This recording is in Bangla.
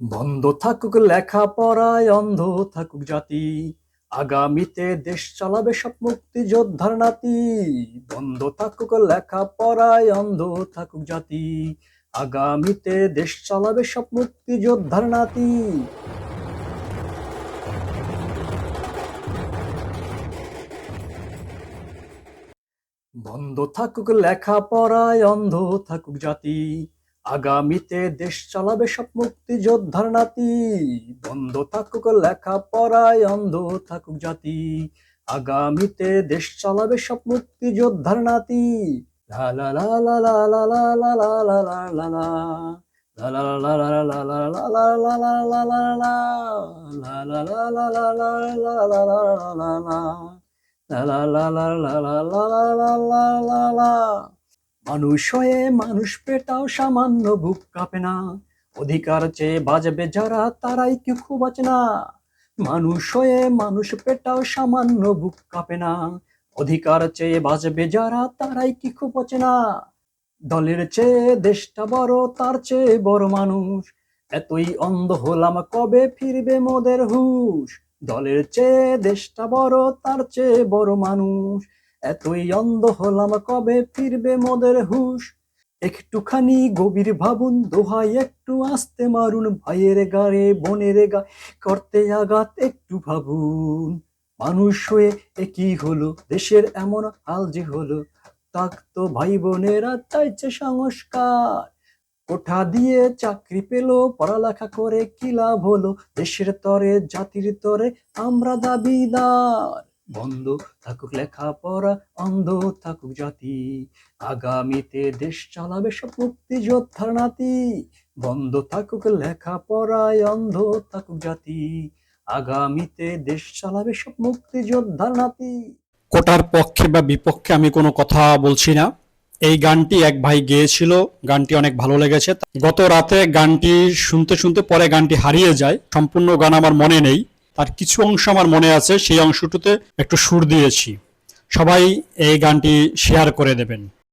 বন্ধ থাকুক লেখাপড়ায়, অন্ধ থাকুক জাতি। আগামীতে দেশ চালাবে সব মুক্তিযোদ্ধার নাতি। বন্ধ থাকুক লেখাপড়ায়, অন্ধ থাকুক জাতি। আগামীতে দেশ চালাবে সব মুক্তিযোদ্ধার নাতি। বন্ধ থাকুক লেখাপড়ায়, অন্ধ থাকুক জাতি। আগামীতে দেশ চালাবে সব মুক্তিযোদ্ধার নাতি বন্ধ থাকুক লেখা পড়ায় অন্ধ থাকুক জাতি আগামীতে দেশ চালাবে সব মুক্তিযোদ্ধার নাতি লা লা লা লা লা লা লা লা লা লা লা লা লা। লা লা লা লা লা অনুশয়ে মানুষ পেটাও সামান্য বুক কাঁপে না। অধিকার চেয়ে বাজবে যারা, তারাই কি খুব আছে না মানুষ হয়ে মানুষ পেটাও সামান্য বুক কাঁপে না। অধিকার চেয়ে বাজবে যারা, তারাই কি খুব আছে না দলের চেয়ে দেশটা বড়, তার চেয়ে বড় মানুষ। এতই অন্ধ হলাম কবে ফিরবে মোদের হুশ। দলের চেয়ে দেশটা বড়, তার চেয়ে বড় মানুষ। এতই অন্ধ হলাম কবে ফিরবে মদের হুশ? একটুখানি গভীর ভাবুন দোহাই একটু আসতে মারুন, ভাইয়ের গায়ে, বোনের গা করতে আঘাত একটু ভাবুন। মানুষ হয়ে একই হলো? দেশের এমন হাল যে হলো? তাক তো ভাই বোনেরা চাইছে সংস্কার। কোঠা দিয়ে চাকরি পেল, পড়ালেখা করে কি লাভ হলো? দেশের তরে, জাতির তরে আমরা দাবিদার। বন্ধ থাকুক লেখাপড়া, অন্ধ থাকুক জাতি। আগামীতে দেশ চালাবে সব মুক্তিযোদ্ধার নাতি। বন্ধ থাকুক লেখাপড়ায়, অন্ধ থাকুক জাতি। আগামীতে দেশ চালাবে সব মুক্তিযোদ্ধার নাতি। কোটার পক্ষে বা বিপক্ষে আমি কোনো কথা বলছি না। এই গানটি এক ভাই গেয়েছিল, গানটি অনেক ভালো লেগেছে। গত রাতে গানটি শুনতে শুনতে পরে গানটি হারিয়ে যায়। সম্পূর্ণ গান আমার মনে নেই। তার কিছু অংশ আমার মনে আছে, সেই অংশটুতে একটু সুর দিয়েছি। সবাই এই গানটি শেয়ার করে দেবেন।